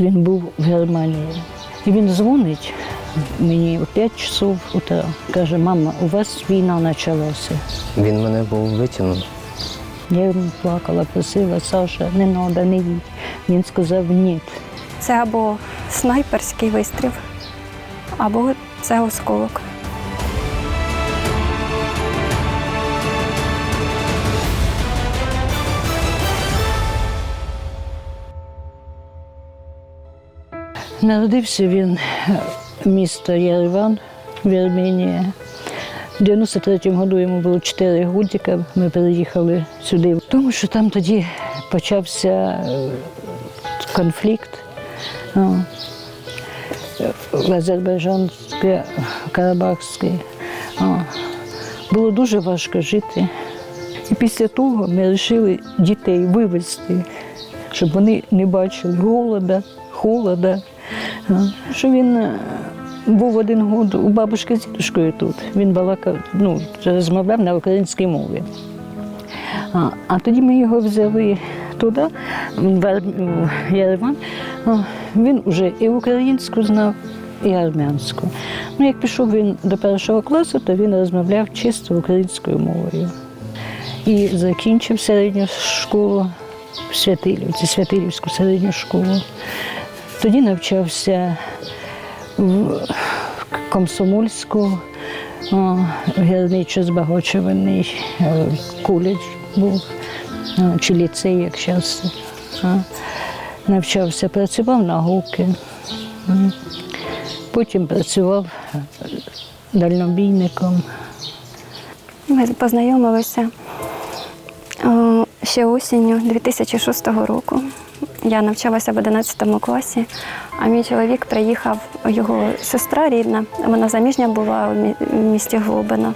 Він був в Германії. І він дзвонить мені о 5 часов утра. Каже, мама, у вас війна почалася. Він мене був витягнув. Я йому плакала, просила, Саша, не треба, не їдь. Він сказав ні. Це або снайперський вистріл, або це осколок. Народився він в місто Єреван, Вірменія. У 93-му году йому було 4 годика. Ми переїхали сюди, тому що там тоді почався е, конфлікт. О, в Азербайджанській, Карабахській. Було дуже важко жити. І після того ми вирішили дітей вивезти, щоб вони не бачили голода, холода. Що він е, був один год у бабушки з дідушкою тут. Він балакав, ну, розмовляв на українській мові. А, а тоді ми його взяли туди, в. А, Він вже і українську знав, і армянську. Ну, як пішов він до першого класу, то він розмовляв чисто українською мовою. І закінчив середню школу в Святилівці, Святилівську середню школу. Тоді навчався в Комсомольську, гірничо збагачуваний е, коледж був, чи ліцей, як зараз. Навчався, працював на гуки. Потім працював дальнобійником. Ми познайомилися ще осінню 2006 року. Я навчалася в 11 класі, а мій чоловік приїхав, його сестра рідна, вона заміжня була в місті Глобино,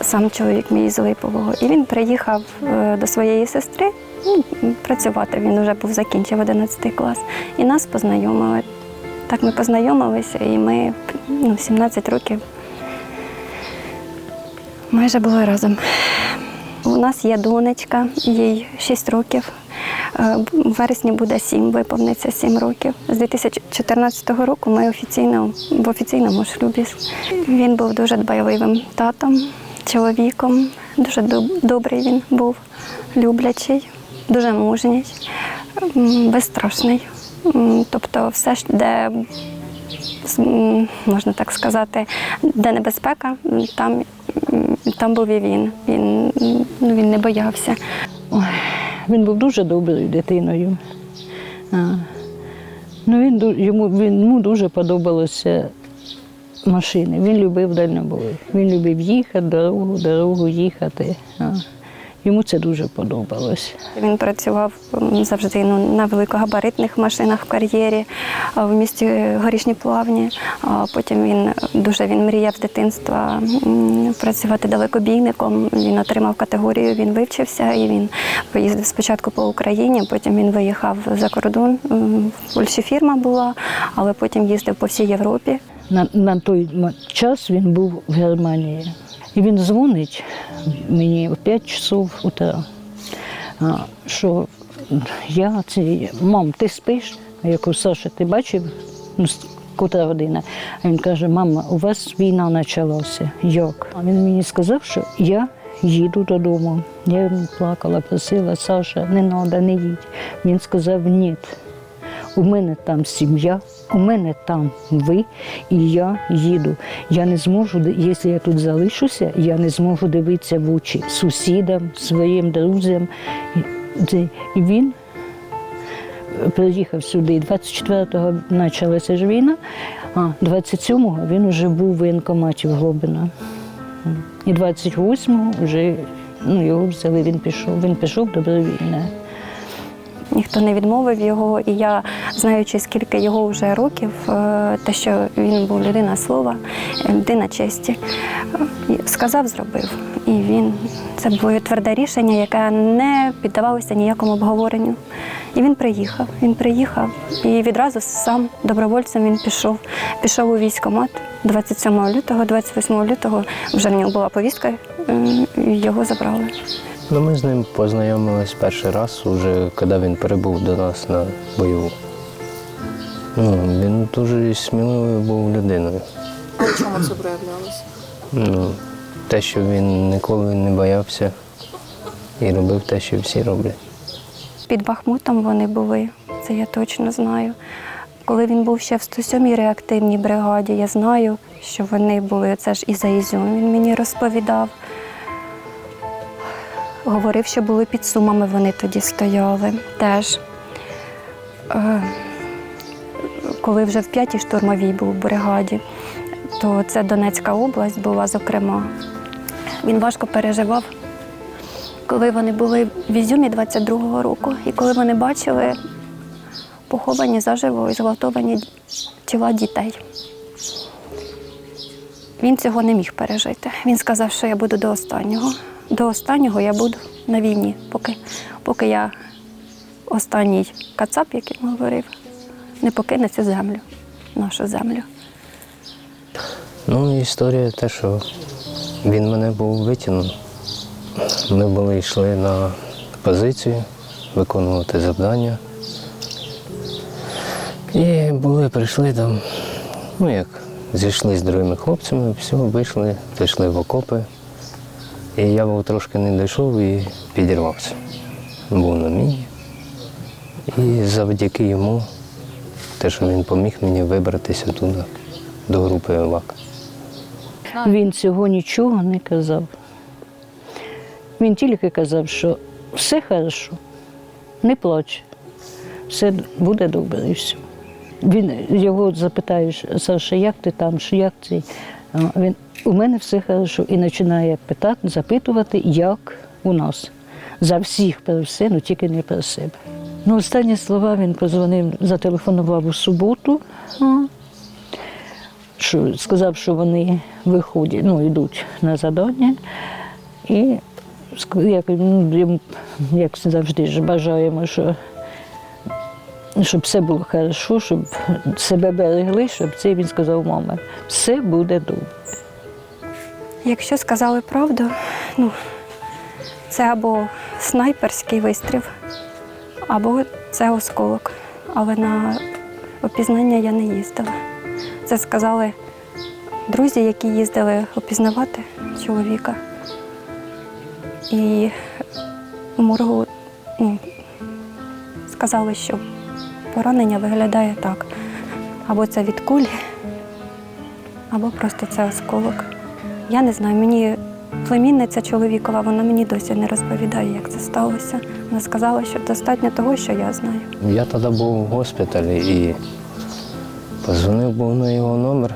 сам чоловік мій з Липового. І він приїхав е, до своєї сестри ну, працювати. Він вже був закінчив 11 клас. І нас познайомили. Так ми познайомилися, і ми ну, 17 років майже були разом. У нас є донечка, їй 6 років. Е, У вересні буде 7, виповниться 7 років. З 2014 року ми офіційно в офіційному шлюбі. Він був дуже дбайливим татом, чоловіком. Дуже добрий він був, люблячий, дуже мужній, безстрашний. Тобто, все, де можна так сказати, де небезпека, там, там був і він. Він, ну, він не боявся. Ой, він був дуже доброю дитиною. Ну, він, йому, йому дуже подобалося машини. Він любив дальнобой. Він любив їхати, дорогу, дорогу їхати. Йому це дуже подобалось. Він працював завжди ну, на великогабаритних машинах в кар'єрі в місті Горішні Плавні. Потім він дуже він мріяв з дитинства працювати далекобійником. Він отримав категорію, він вивчився і він поїздив спочатку по Україні, потім він виїхав за кордон. В Польщі фірма була, але потім їздив по всій Європі. На, на той час він був в Германії. І він дзвонить мені о 5 часов утра, що я це, мам, ти спиш? Я кажу, Саша, ти бачив, ну, котра година? А він каже, мама, у вас війна почалася. Як? А він мені сказав, що я їду додому. Я йому плакала, просила, Саша, не треба, не їдь. Він сказав, ні. У мене там сім'я, у мене там ви, і я їду. Я не зможу, якщо я тут залишуся, я не зможу дивитися в очі сусідам, своїм друзям. І він приїхав сюди. 24-го почалася ж війна, а 27-го він вже був в воєнкоматі в Глобино. І 28-го вже ну, його взяли, він пішов. Він пішов добровільно. Ніхто не відмовив його, і я, знаючи, скільки його вже років, е, те, що він був людина слова, е, людина честі, е, сказав, зробив. І він це було тверде рішення, яке не піддавалося ніякому обговоренню. І він приїхав. Він приїхав і відразу сам добровольцем він пішов. Пішов у військкомат 27 лютого, 28 лютого вже в нього була повістка, його забрали. Ну, ми з ним познайомились перший раз, уже коли він прибув до нас на бойову. Ну, він дуже сміливою був людиною. А в чому це проявлялося? Ну, те, що він ніколи не боявся і робив те, що всі роблять. Під Бахмутом вони були, це я точно знаю. Коли він був ще в 107-й реактивній бригаді, я знаю, що вони були, це ж і за Ізюм він мені розповідав. Говорив, що були під сумами, вони тоді стояли теж. Е, Коли вже в п'ятій штурмовій був в бригаді, то це Донецька область була, зокрема. Він важко переживав коли вони були в Ізюмі 22-го року, і коли вони бачили поховані заживо і зґвалтовані тіла дітей. Він цього не міг пережити. Він сказав, що я буду до останнього. До останнього я буду на війні, поки, поки я останній кацап, як він говорив, не покине цю землю, нашу землю. Ну, історія те, що він мене був витягнув. Ми були йшли на позицію виконувати завдання. І були, прийшли там, ну як, зійшли з другими хлопцями, все, вийшли, пішли в окопи. І я був трошки не дійшов і підірвався. Був на міні. І завдяки йому, те, що він поміг мені вибратися туди, до групи ЕВАК. Він цього нічого не казав. Він тільки казав, що все хорошо, не плач, все буде добре і все. Він його запитаєш, Саша, як ти там, що як ти? Він у мене все хорошо і починає питати, запитувати, як у нас. За всіх про все, ну тільки не про себе. Ну, останні слова він позвонив, зателефонував у суботу. що сказав, що вони виходять, ну, йдуть на завдання. І як, ну, як завжди ж бажаємо, що, щоб все було хорошо, щоб себе берегли, щоб це він сказав, мама, все буде добре. Якщо сказали правду, ну, це або снайперський вистріл, або це осколок. Але на опізнання я не їздила. Це сказали друзі, які їздили опізнавати чоловіка. І в моргу ну, сказали, що поранення виглядає так. Або це від кулі, або просто це осколок. Я не знаю, мені племінниця чоловікова, вона мені досі не розповідає, як це сталося. Вона сказала, що достатньо того, що я знаю. Я тоді був в госпіталі і позвонив був на його номер.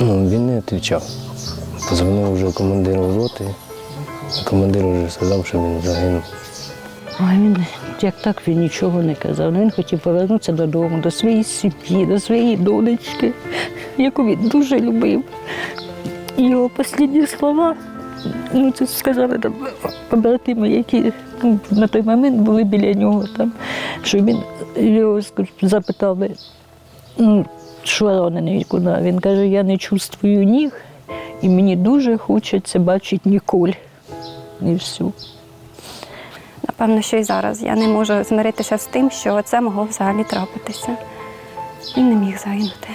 Ну, він не відповідав. Позвонив вже командиру роти. Командир вже сказав, що він загинув. А він, як так, він нічого не казав. Ну, Він хотів повернутися додому, до своєї сім'ї, до своєї донечки, яку він дуже любив. І його останні слова, ну це сказали там побратими, які ну, на той момент були біля нього, там, що він його запитали, ну, що ранений куди. Він каже, я не чувствую ніг, і мені дуже хочеться бачити Ніколь. І все. Напевно, що і зараз я не можу змиритися з тим, що це могло взагалі трапитися. Він не міг загинути.